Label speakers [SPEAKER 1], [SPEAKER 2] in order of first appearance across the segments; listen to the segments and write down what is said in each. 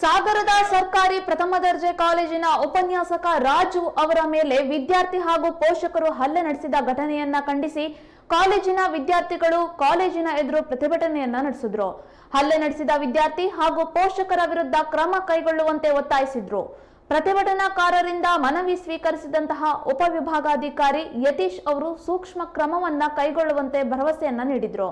[SPEAKER 1] ಸಾಗರದ ಸರ್ಕಾರಿ ಪ್ರಥಮ ದರ್ಜೆ ಕಾಲೇಜಿನ ಉಪನ್ಯಾಸಕ ರಾಜು ಅವರ ಮೇಲೆ ವಿದ್ಯಾರ್ಥಿ ಹಾಗೂ ಪೋಷಕರು ಹಲ್ಲೆ ನಡೆಸಿದ ಘಟನೆಯನ್ನ ಖಂಡಿಸಿ ಕಾಲೇಜಿನ ವಿದ್ಯಾರ್ಥಿಗಳು ಕಾಲೇಜಿನ ಎದುರು ಪ್ರತಿಭಟನೆಯನ್ನ ನಡೆಸಿದ್ರು. ಹಲ್ಲೆ ನಡೆಸಿದ ವಿದ್ಯಾರ್ಥಿ ಹಾಗೂ ಪೋಷಕರ ವಿರುದ್ಧ ಕ್ರಮ ಕೈಗೊಳ್ಳುವಂತೆ ಒತ್ತಾಯಿಸಿದ್ರು. ಪ್ರತಿಭಟನಾಕಾರರಿಂದ ಮನವಿ ಸ್ವೀಕರಿಸಿದಂತಹ ಉಪವಿಭಾಗಾಧಿಕಾರಿ ಯತೀಶ್ ಅವರು ಸೂಕ್ಷ್ಮ ಕ್ರಮವನ್ನ ಕೈಗೊಳ್ಳುವಂತೆ ಭರವಸೆಯನ್ನ ನೀಡಿದ್ರು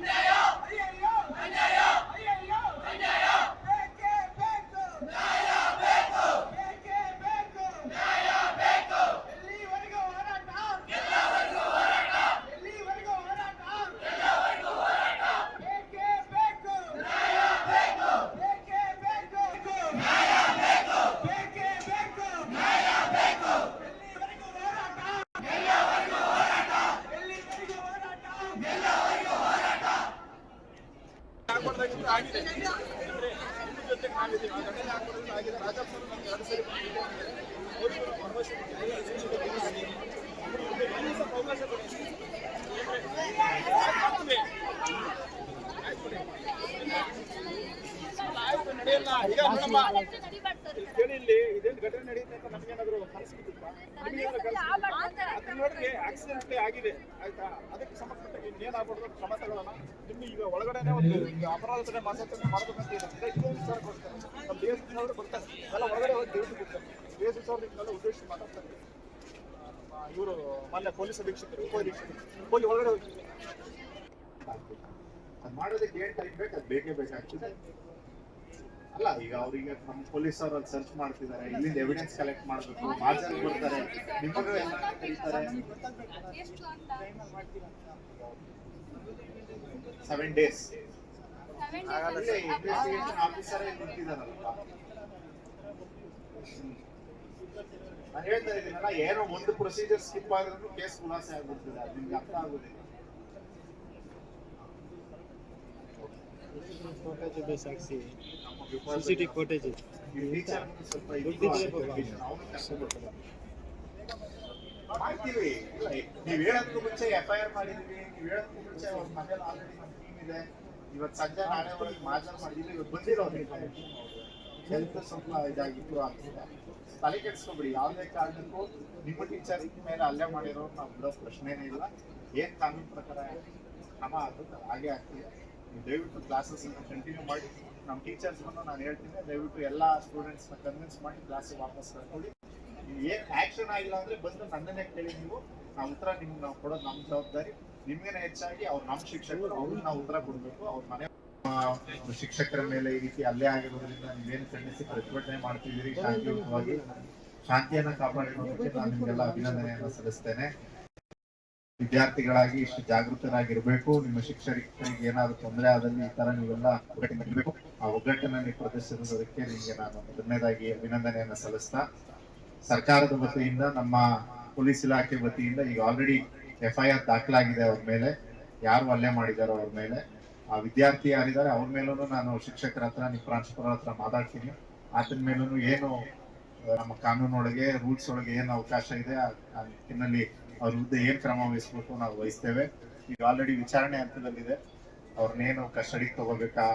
[SPEAKER 2] ಅಯ್ಯಯ್ಯೋ ಅನ್ಯಾಯ ಅಯ್ಯಯ್ಯೋ ಅನ್ಯಾಯ ಬೇಕೇ ಬೇಕು ನ್ಯಾಯ ಬೇಕು ಬೇಕೇ ಬೇಕು ನ್ಯಾಯ ಬೇಕು ಎಲ್ಲಿವರೆಗೂ ಹೋರಾಟ ಎಲ್ಲವರೆಗೂ ಹೋರಾಟ ಎಲ್ಲಿವರೆಗೂ ಹೋರಾಟ ಎಲ್ಲವರೆಗೂ ಹೋರಾಟ ಬೇಕೇ ಬೇಕು ನ್ಯಾಯ ಬೇಕು ಬೇಕೇ ಬೇಕು ನ್ಯಾಯ ಬೇಕು ಬೇಕೇ ಬೇಕು ನ್ಯಾಯ ಬೇಕು ಎಲ್ಲಿವರೆಗೂ ಹೋರಾಟ ಎಲ್ಲವರೆಗೂ ಹೋರಾಟ ಎಲ್ಲಿವರೆಗೂ ಹೋರಾಟ ಎಲ್ಲವರೆಗೂ ಹೋರಾಟ
[SPEAKER 3] ಹಾಕ್ಬಾರ್ದಾಗಿತ್ತು ಆಗಿದೆ ಇಲ್ಲೇ ನಿಮ್ಮ ಜೊತೆಗೆ ನಾವಿದ್ದೀವಿ ಆ ಘಟನೆ ಹಾಕ್ಬಾರ್ದು ಆಗಿದೆ ರಾಜಪ್ಪ ಸರ್ ನಮ್ಗೆ ಎರಡು ಸರಿ ಬಂದಿದೆ ಅವ್ರಿಗೂ ನಾವು ಭರವಸೆ ಕೊಟ್ಟಿದ್ದೀವಿ ಅವ್ರಿಗೆ ಸ್ವಲ್ಪ ಅವಕಾಶ ಕೊಡಿ ಆಗ್ತದೆ. ಆಯ್ತು ಬಿಡಿ. ಆಯ್ತು ನಡೆಯಲ್ಲ ಈಗ ನೋಡಮ್ಮ ಕೇಳಿ ಇಲ್ಲಿ ಇದೇನು ಘಟನೆ ನಡೆಯುತ್ತೆ ಅಂತ ನಮಗೇನಾದ್ರು ಅದು ನೋಡ್ರಿ ಆಕ್ಸಿಡೆಂಟ್ ಆಗಿದೆ ಆಯ್ತಾ? ಅದಕ್ಕೆ ಸಂಬಂಧಪಟ್ಟ ಇನ್ನೇನಾಗ್ಬಾರ್ದು ಕ್ರಮ ತಗೊಳ್ಳೋಣ. ನಿಮ್ಮ ಈಗ ಒಳಗಡೆನೆ ಒಂದು ಈಗ ಅಪರಾಧದ ಮಾಸಾಚರಣೆ ಮಾಡ್ಬೇಕಂತ ಇದೆ. ಇದೊಂದು ವಿಚಾರ ಕೊಡ್ತಾರೆ ನಮ್ಮ ಬಿ ಎಸ್ ಅವರು ಬರ್ತಾರೆ. ಎಲ್ಲ ಒಳಗಡೆ ಹೋಗಿ ದೇವಸ್ಥಾನ ಕೊಡ್ತಾರೆ ಬಿ ಎಸ್ ಅವ್ರು ನಿಮ್ಮೆಲ್ಲ ಉದ್ದೇಶಿಸಿ ಮಾತಾಡ್ತಾರೆ. ಇವರು ಪೊಲೀಸ್ ಅಧೀಕ್ಷಕರು ಉಪಾಧೀಕ್ಷಕರು ಹೋಗಿ ಒಳಗಡೆ ಹೋಗಿ.
[SPEAKER 4] ಅದ್ ಮಾಡೋದಕ್ಕೆ ಏನ್ ಟೈಮ್ ಬೇಕು? ಅದು ಬೇಕೇ ಬೇಕಾಗ್ತದೆ. ಅಲ್ಲ, ಈಗ ಅವ್ರಿಗೆ ನಮ್ಮ ಪೊಲೀಸ್ ಅವರು ಅಲ್ಲಿ ಸರ್ಚ್ ಮಾಡ್ತಿದ್ದಾರೆ. ಇಲ್ಲಿಂದ ಎವಿಡೆನ್ಸ್ ಕಲೆಕ್ಟ್ ಮಾಡ್ಬೇಕು. ಮಾರ್ಜನ್ ಬರ್ತಾರೆ. ನಿಮಗೂ ಎಲ್ಲ ಕರೀತಾರೆ. ಸೆವೆನ್ ಡೇಸ್ ಇನ್ವೆಸ್ಟಿಗೇಷನ್ ಆಫೀಸರ್ ನಿಂತಿದಾರಲ್ಪ ನಾನು ಹೇಳ್ತಾ ಇದ್ದೀನಲ್ಲ, ಏನೋ ಒಂದು ಪ್ರೊಸೀಜರ್ ಸ್ಕಿಪ್ ಆದ್ರೂ ಕೇಸ್ ಖುಲಾಸೆ ಆಗ್ಬಿಡ್ತಿದೆ. ನಿಮ್ಗೆ ಅರ್ಥ ಆಗುದಿಲ್ಲ ನಮ್ಮ
[SPEAKER 5] ಸಿಸಿಟಿ
[SPEAKER 4] ನೀವ್ ಹೇಳೋದಕ್ಕೂ ಮುಂಚೆ ಎಫ್ ಐ ಆರ್ ಮಾಡಿದೀವಿ ನೀವು ಹೇಳೋದಕ್ಕೂ ಮುಂಚೆ ಅವ್ರ ಆಲ್ರೆಡಿ ಟೀಮ್ ಇದೆ. ಇವತ್ತು ಸಂಜೆ ನಾಳೆ ಒಳಗೆ ಮಾಜರ್ ಇವತ್ತು ಬಂದಿರೋರು ಹೆಲ್ತ್ ಸ್ವಲ್ಪ ಇದಾಗಿತ್ತು ಆಗ್ತಿದೆ ತಲೆ ಕೆಡಿಸ್ಕೊಬಿಡಿ ಯಾವುದೇ ಕಾರಣಕ್ಕೂ ನಿಮ್ಮ ಟೀಚರ್ ಮೇಲೆ ಅಲ್ಲೇ ಮಾಡಿರೋ ನಾವು ಬಿಡೋ ಪ್ರಶ್ನೆನೇ ಇಲ್ಲ ಏನ್ ಕಾನೂನು ಪ್ರಕಾರ ಕ್ರಮ ಆಗುತ್ತೆ ಹಾಗೆ ಆಗ್ತಿದೆ ದಯವಿಟ್ಟು ಕ್ಲಾಸಸ್ ಕಂಟಿನ್ಯೂ ಮಾಡಿ. ನಮ್ಮ ಟೀಚರ್ಸ್ ನಾನು ಹೇಳ್ತೀನಿ, ದಯವಿಟ್ಟು ಎಲ್ಲ ಸ್ಟೂಡೆಂಟ್ಸ್ ಕನ್ವಿನ್ಸ್ ಮಾಡಿ ಕ್ಲಾಸಿಗೆ ವಾಪಸ್ ಕರ್ಕೊಳ್ಳಿ. ಏನು ಆಕ್ಷನ್ ಆಗಿಲ್ಲ ಅಂದ್ರೆ ಬಂದು ನನ್ನನ್ನೇ ಕೇಳಿ ನೀವು. ನಾವು ಉತ್ತರ ನಿಮ್ಗೆ ನಾವು ಕೊಡೋದು ನಮ್ಮ ಜವಾಬ್ದಾರಿ. ನಿಮ್ಗೇನೆ ಹೆಚ್ಚಾಗಿ ಅವ್ರು ನಮ್ಮ ಶಿಕ್ಷಕರು ಅವ್ರಿಗೆ ನಾವು ಉತ್ತರ ಕೊಡ್ಬೇಕು. ಅವ್ರ ಮನೆ ಶಿಕ್ಷಕರ ಮೇಲೆ ಈ ರೀತಿ ಅಲ್ಲೇ ಆಗಿರೋದ್ರಿಂದ ನೀವೇನು ಖಂಡಿಸಿ ಪ್ರತಿಭಟನೆ ಮಾಡ್ತಿದ್ದೀರಿ ಶಾಂತಿಯುತವಾಗಿ. ಶಾಂತಿಯನ್ನ ಕಾಪಾಡಿರೋದಕ್ಕೆ ನಾನು ನಿಮ್ಗೆಲ್ಲ ಅಭಿನಂದನೆಯನ್ನ ಸಲ್ಲಿಸ್ತೇನೆ. ವಿದ್ಯಾರ್ಥಿಗಳಾಗಿ ಇಷ್ಟು ಜಾಗೃತರಾಗಿರ್ಬೇಕು, ನಿಮ್ಮ ಶಿಕ್ಷಕರಿಗೆ ಏನಾದ್ರು ತೊಂದರೆ ಆದಲ್ಲಿ ಈ ತರ ನೀವೆಲ್ಲ ಒಗ್ಗಟ್ಟಿನ ಮಾಡಬೇಕು ಆ ಒಗ್ಗಟ್ಟನ್ನ ನೀವು ನಿಮಗೆ ನಾನು ಮೊದಲನೇದಾಗಿ ಅಭಿನಂದನೆಯನ್ನ ಸಲ್ಲಿಸ್ತಾ, ಸರ್ಕಾರದ ವತಿಯಿಂದ, ನಮ್ಮ ಪೊಲೀಸ್ ಇಲಾಖೆ ವತಿಯಿಂದ ಈಗ ಆಲ್ರೆಡಿ ಎಫ್ ಐ ಆರ್ ದಾಖಲಾಗಿದೆ ಅವ್ರ ಮೇಲೆ, ಯಾರು ಹಲ್ಲೆ ಮಾಡಿದಾರೋ ಅವ್ರ ಮೇಲೆ. ಆ ವಿದ್ಯಾರ್ಥಿ ಯಾರಿದ್ದಾರೆ ಅವ್ರ ಮೇಲೂ ನಾನು ಶಿಕ್ಷಕರ ಹತ್ರ, ನಿಮ್ಮ ಪ್ರಾಂಶುಪಾಲರ ಹತ್ರ ಮಾತಾಡ್ತೀನಿ. ಆತನ ಮೇಲೂ ಏನು ನಮ್ಮ ಕಾನೂನೊಳಗೆ ರೂಲ್ಸ್ ಒಳಗೆ ಏನು ಅವಕಾಶ ಇದೆ ಆ ನಿಟ್ಟಿನಲ್ಲಿ ಅವ್ರ ವಿರುದ್ಧ ಏನ್ ಕ್ರಮ ವಹಿಸ್ಬೇಕು ನಾವು ವಹಿಸ್ತೇವೆ. ಈಗ ಆಲ್ರೆಡಿ ವಿಚಾರಣೆ ಹಂತದಲ್ಲಿದೆ. ಅವ್ರನ್ನೇನು ಕಸ್ಟಡಿಗೆ ತಗೋಬೇಕಾ?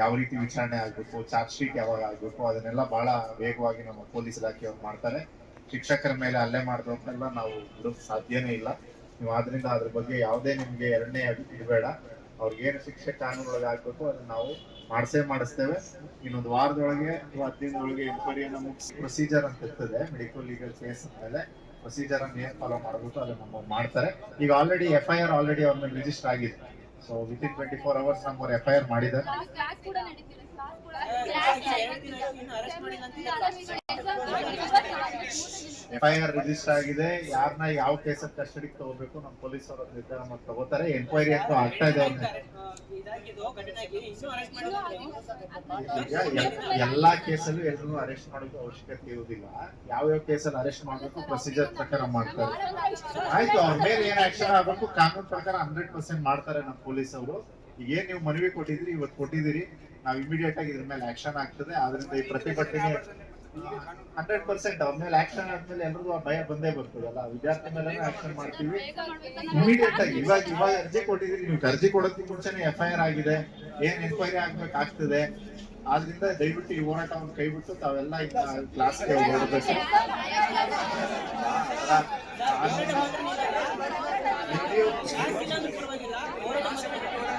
[SPEAKER 4] ಯಾವ ರೀತಿ ವಿಚಾರಣೆ ಆಗ್ಬೇಕು? ಚಾರ್ಜ್ ಶೀಟ್ ಯಾವಾಗ ಆಗ್ಬೇಕು? ಅದನ್ನೆಲ್ಲ ಬಹಳ ವೇಗವಾಗಿ ನಮ್ಮ ಪೊಲೀಸ್ ಇಲಾಖೆಯವ್ರು ಮಾಡ್ತಾರೆ. ಶಿಕ್ಷಕರ ಮೇಲೆ ಹಲ್ಲೆ ಅಂತೆಲ್ಲ ನಾವು ಬಿಡೋಕ್ ಸಾಧ್ಯನೇ ಇಲ್ಲ. ನೀವು ಆದ್ರಿಂದ ಅದ್ರ ಬಗ್ಗೆ ಯಾವುದೇ ನಿಮ್ಗೆ ಎರಡನೇ ಇಡಬೇಡ ಅವ್ರಿಗೇನು ಶಿಕ್ಷೆ ಕಾನೂನೊಳಗೆ ಆಗ್ಬೇಕು ಅದನ್ನ ನಾವು ಮಾಡಿಸೇ ಮಾಡಿಸ್ತೇವೆ. ಇನ್ನೊಂದು ವಾರದೊಳಗೆ ಅಥವಾ ಹದಿನೈದರೊಳಗೆ ಎನ್ಕ್ವೈರಿಯನ್ನ ಮುಗಿಸಿ ಪ್ರೊಸೀಜರ್ ಅಂತ ಇರ್ತದೆ ಮೆಡಿಕಲ್ ಲೀಗಲ್ ಕೇಸ್ ಮೇಲೆ ಪ್ರೊಸೀಜರ್ ಅನ್ನು ಏನ್ ಫಾಲೋ ಮಾಡಬೇಕು ಅದನ್ನ ನಮ್ಮ ಮಾಡ್ತಾರೆ. ಈಗ already F I R already ಅವ್ರ ಮೇಲೆ ರಿಜಿಸ್ಟರ್ ಆಗಿದೆ. So within twenty four hours ನಮ್ಮವ್ರು ಎಫ್ ಐ ಆರ್ ಮಾಡಿದ್ದಾರೆ
[SPEAKER 6] ಕ್ಲಾಸ್ ಕೂಡ ನಡೀತಿಲ್ಲ ಕ್ಲಾಸ್ ಕೂಡ
[SPEAKER 4] ಎಫ್ ಐ ಆರ್ ರಿಜಿಸ್ಟರ್ ಆಗಿದೆ ಯಾರನ್ನ ಯಾವ ಕೇಸಲ್ಲಿ ಕಸ್ಟಡಿಗೆ ತಗೋಬೇಕು ನಮ್ಮ ಪೊಲೀಸ್ ಅವರು ನಿರ್ಧಾರ ಮಾಡಿ ತಗೋತಾರೆ. ಎನ್ಕ್ವೈರಿ ಅಂತೂ ಆಗ್ತಾ ಇದೆ ಎಲ್ಲಾ ಕೇಸಲ್ಲೂ ಎಲ್ಲರೂ ಅರೆಸ್ಟ್ ಮಾಡೋದು ಅವಶ್ಯಕತೆ ಇರುವುದಿಲ್ಲ. ಯಾವ ಯಾವ ಕೇಸಲ್ಲಿ ಅರೆಸ್ಟ್ ಮಾಡಬೇಕು ಪ್ರೊಸೀಜರ್ ಪ್ರಕಾರ ಮಾಡ್ತಾರೆ. ಆಯ್ತು, ಅವ್ರ ಮೇಲೆ ಏನ್ ಆಕ್ಷನ್ ಆಗಬೇಕು, ಕಾನೂನು ಪ್ರಕಾರ ಹಂಡ್ರೆಡ್ ಪರ್ಸೆಂಟ್ ಮಾಡ್ತಾರೆ ನಮ್ಮ ಪೊಲೀಸ್ ಅವರು. ಏನ್ ನೀವು ಮನವಿ ಕೊಟ್ಟಿದ್ರಿ ಇವತ್ತು ಕೊಟ್ಟಿದ್ದೀರಿ ನಾವು ಇಮಿಡಿಯೇಟ್ ಆಗಿ ಇದ್ರ ಮೇಲೆ ಆಕ್ಷನ್ ಆಗ್ತದೆ. ಆದ್ರಿಂದ ಈ ಪ್ರತಿಭಟನೆ ಹಂಡ್ರೆಡ್ ಪರ್ಸೆಂಟ್ ಅವ್ರ ಮೇಲೆ ಆಕ್ಷನ್ ಆದ್ಮೇಲೆ ಎಲ್ರಿಗೂ ಆ ಭಯ ಬಂದೇ ಬರ್ತದಲ್ಲ ವಿದ್ಯಾರ್ಥಿ ಮೇಲೆ ಆಕ್ಷನ್ ಮಾಡ್ತೀವಿ. ಇಮಿಡಿಯೇಟ್ ಆಗಿ ಇವಾಗ ಇವಾಗ ಅರ್ಜಿ ಕೊಟ್ಟಿದ್ದೀರಿ ನೀವು ಅರ್ಜಿ ಕೊಡೋದಕ್ಕೆ ಮುಂಚೆನೆ ಎಫ್ ಐ ಆರ್ ಆಗಿದೆ. ಏನ್ ಎನ್ಕ್ವೈರಿ ಆಗ್ಬೇಕಾಗ್ತದೆ ಆದ್ರಿಂದ ದಯವಿಟ್ಟು ಈ ಹೋರಾಟವನ್ನು ಕೈ ಬಿಟ್ಟು ತಾವೆಲ್ಲ ಕ್ಲಾಸ್ ಕ್ಲಾಸ್ಗೆ ಹೊರಡಬೇಕು
[SPEAKER 5] ಪರವಾಗಿಲ್ಲ ಹೋರಾಟ ಮಾಡಬೇಕು
[SPEAKER 4] ನಿಮ್ಮ ನಿಮ್ಮ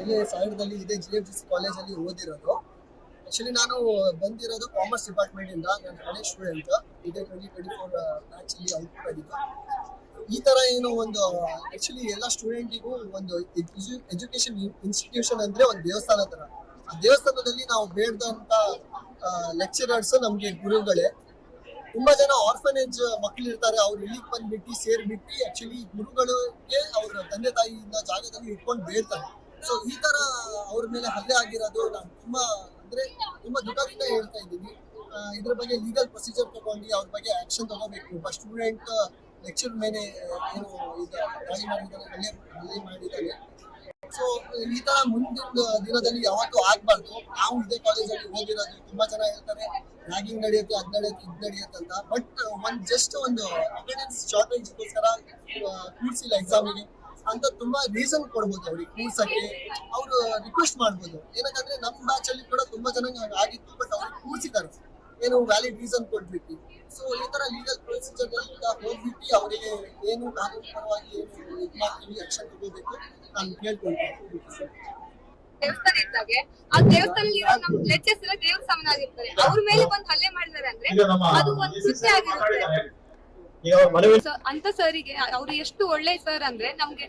[SPEAKER 6] ಇಲ್ಲೇ ಇದೆ ಜಿ ಎಫ್ ಜಿ ಸಿ ಕಾಲೇಜಲ್ಲಿ ಓದಿರೋದು. ಆಕ್ಚುಲಿ ನಾನು ಬಂದಿರೋದು ಕಾಮರ್ಸ್ ಡಿಪಾರ್ಟ್ಮೆಂಟ್ ಇಂದ, ನಾನು ಕಾಲೇಜ್ ಸ್ಟೂಡೆಂಟ್ ಇದೇ ಟ್ವೆಂಟಿ ಟ್ವೆಂಟಿ ಫೋರ್ ಈ ತರ ಏನು ಒಂದು ಆಕ್ಚುಲಿ ಎಲ್ಲ ಸ್ಟೂಡೆಂಟಿಗೂ ಒಂದು ಎಜುಕೇಶನ್ ಇನ್ಸ್ಟಿಟ್ಯೂಷನ್ ಅಂದ್ರೆ ಒಂದು ದೇವಸ್ಥಾನ ತರ. ಆ ದೇವಸ್ಥಾನದಲ್ಲಿ ನಾವು ಬೇಡದಂತ ಲೆಕ್ಚರರ್ಸ್ ನಮ್ಗೆ ಗುರುಗಳೇ. ತುಂಬಾ ಜನ ಆರ್ಫನೇಜ್ ಮಕ್ಕಳು ಇರ್ತಾರೆ ಅವ್ರು ಇಲ್ಲಿಗೆ ಬಂದ್ಬಿಟ್ಟು ಸೇರ್ಬಿಟ್ಟು ಆಕ್ಚುಲಿ ಗುರುಗಳಿಗೆ ಅವ್ರ ತಂದೆ ತಾಯಿಯಿಂದ ಜಾಗದಲ್ಲಿ ಇಟ್ಕೊಂಡು ಬೇಡ್ತಾರೆ. ಸೊ ಈ ತರ ಅವ್ರ ಮೇಲೆ ಹಲ್ಲೆ ಆಗಿರೋದು ನಾನು ತುಂಬಾ, ಅಂದ್ರೆ ತುಂಬಾ ದುಃಖದಿಂದ ಹೇಳ್ತಾ ಇದ್ದೀನಿ. ಇದ್ರ ಬಗ್ಗೆ ಲೀಗಲ್ ಪ್ರೊಸೀಜರ್ ತಗೊಂಡು ಅವ್ರ ಬಗ್ಗೆ ಆಕ್ಷನ್ ತಗೋಬೇಕು. ಬಟ್ ಸ್ಟೂಡೆಂಟ್ ಲೆಕ್ಚರ್ ಮೇಲೆ ಏನು ದಾಳಿ ಮಾಡಿದ್ದಾರೆ, ಹಲ್ಲೆ ಮಾಡಿದ್ದಾರೆ. ಸೊ ಈ ತರ ಮುಂದಿನ ದಿನದಲ್ಲಿ ಯಾವತ್ತೂ ಆಗ್ಬಾರ್ದು. ನಾವು ಇದೇ ಕಾಲೇಜಲ್ಲಿ ಓದಿರೋದು ತುಂಬಾ ಜನ ಹೇಳ್ತಾರೆ ರ್ಯಾಗಿಂಗ್ ನಡೆಯುತ್ತೆ, ಅದ್ ನಡೆಯುತ್ತೆ, ಇದ್ ನಡೆಯುತ್ತೆ ಅಂತ. ಬಟ್ ಒಂದ್ ಜಸ್ಟ್ ಒಂದು ಅಟೆಂಡೆನ್ಸ್ ಶಾರ್ಟೇಜ್ಗೋಸ್ಕರ ಕೂರ್ಸಿಲ್ಲ ಎಕ್ಸಾಮಿಗೆ ಅಂತ ತುಂಬಾ ರೀಸನ್ ಕೊಡ್ಬೋದು ಅವ್ರಿಗೆ ಕೂರ್ಸಕ್ಕೆ. ಅವರು ರಿಕ್ವೆಸ್ಟ್ ಮಾಡ್ಬೋದು. ಏನಕ್ಕಂದ್ರೆ ನಮ್ ಬ್ಯಾಚ್ ಅಲ್ಲಿ ಕೂಡ ತುಂಬಾ ಜನ ಆಗಿತ್ತು ಬಟ್ ಅವ್ರಿಗೆ ಕೂರ್ಸಿದ್ದಾರೆ. ಏನು ವ್ಯಾಲಿಡ್ ರೀಸನ್ ಕೊಟ್ಬಿಟ್ಟು ಸೊ ಈ ತರ ಲೀಗಲ್ ಪ್ರೊಸೀಜರ್ ಹೋಗ್ಬಿಟ್ಟು ಅವರಿಗೆ ಏನು ಕಾನೂನು ಪರವಾಗಿ ಏನು ಇದು ಮಾಡ್ತೀವಿ ಆಕ್ಷನ್ ತಗೋಬೇಕು ನಾನು ಕೇಳ್ಕೊಳ್ತೀನಿ.
[SPEAKER 7] ದೇವಸ್ಥಾನ ಇದ್ದಾಗೆ. ಆ ದೇವಸ್ಥಾನದಲ್ಲಿ ಇರೋ ನಮ್ ಲೆಕ್ಚರ್ಸ್ ಎಲ್ಲ ದೇವ್ರ ಸಮಾನಾಗಿರ್ತಾರೆ ಅವ್ರ ಮೇಲೆ ಬಂದು ಹಲ್ಲೆ ಮಾಡಿದಾರೆ ಅಂದ್ರೆ ಅದು ಒಂದು ಕೃತ್ಯ ಆಗಿರುತ್ತೆ. ಅಂತ ಸರಿಗೆ ಅವ್ರು ಎಷ್ಟು ಒಳ್ಳೆ ಸರ್ ಅಂದ್ರೆ ನಮ್ಗೆ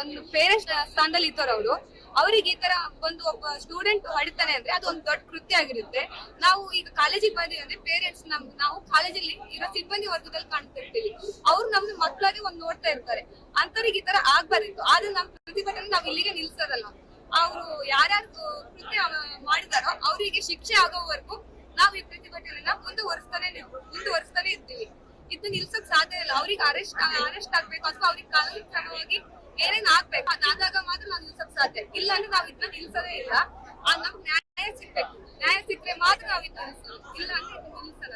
[SPEAKER 7] ಒಂದು ಪೇರೆಂಟ್ಸ್ ಸ್ಥಾನದಲ್ಲಿ ಇದ್ದವ್ರು ಅವರು. ಅವ್ರಿಗೆ ಈ ತರ ಒಂದು ಒಬ್ಬ ಸ್ಟೂಡೆಂಟ್ ಹೊಡಿತಾನೆ ಅಂದ್ರೆ ಅದು ಒಂದು ದೊಡ್ಡ ಕೃತ್ಯ ಆಗಿರುತ್ತೆ. ನಾವು ಈಗ ಕಾಲೇಜಿಗೆ ಬಂದಿವಿ ಅಂದ್ರೆ ಪೇರೆಂಟ್ಸ್ ನಮ್, ನಾವು ಕಾಲೇಜಲ್ಲಿ ಇರೋ ಸಿಬ್ಬಂದಿ ವರ್ಗದಲ್ಲಿ ಕಾಣ್ತಿರ್ತೀವಿ. ಅವ್ರು ನಮ್ದು ಮಕ್ಕಳಾಗಿ ಒಂದ್ ನೋಡ್ತಾ ಇರ್ತಾರೆ. ಅಂತವ್ರಿಗೆ ಈ ತರ ಆಗ್ಬಾರ್ದಿತ್ತು. ಆದ್ರೆ ನಮ್ ಪ್ರತಿಭಟನೆ ನಾವ್ ಇಲ್ಲಿಗೆ ನಿಲ್ಸೋದಲ್ಲ. ಅವರು ಯಾರ್ಯಾರು ಕೃತ್ಯ ಮಾಡಿದಾರೋ ಅವರಿಗೆ ಶಿಕ್ಷೆ ಆಗೋವರೆಗೂ ನಾವು ಈ ಪ್ರತಿಭಟನೆನ ಮುಂದುವರಿಸ್ತಾನೆ ಮುಂದುವರಿಸ್ತಾನೆ ಇರ್ತೀವಿ. ಇದು ನಿಲ್ಸಕ್ ಸಾಧ್ಯ ಇಲ್ಲ. ಅವ್ರಿಗೆ ಅರೆಸ್ಟ್ ಅರೆಸ್ಟ್ ಆಗ್ಬೇಕು. ಅಥವಾ ಅವ್ರಿಗೆ ಕಾನೂನು ಕ್ರಮವಾಗಿ ಏನೇನ್ ಆಗ್ಬೇಕು ಅದಾದಾಗ ಮಾತ್ರ ನಾವು ನಿಲ್ಸಕ್ ಸಾಧ್ಯ. ಇಲ್ಲ ಅಂದ್ರೆ ನಾವ್ ಇದನ್ನ ನಿಲ್ಸದೇ ಇಲ್ಲ. ನಮ್ಗ್ ನ್ಯಾಯ ಸಿಗ್ಬೇಕು. ನ್ಯಾಯ ಸಿಕ್ಕರೆ ಮಾತ್ರ ನಾವ್ ಇದನ್ನ ನಿಲ್ಸೋದು. ಇಲ್ಲ ಅಂದ್ರೆ ನಿಲ್ಸಲ್ಲ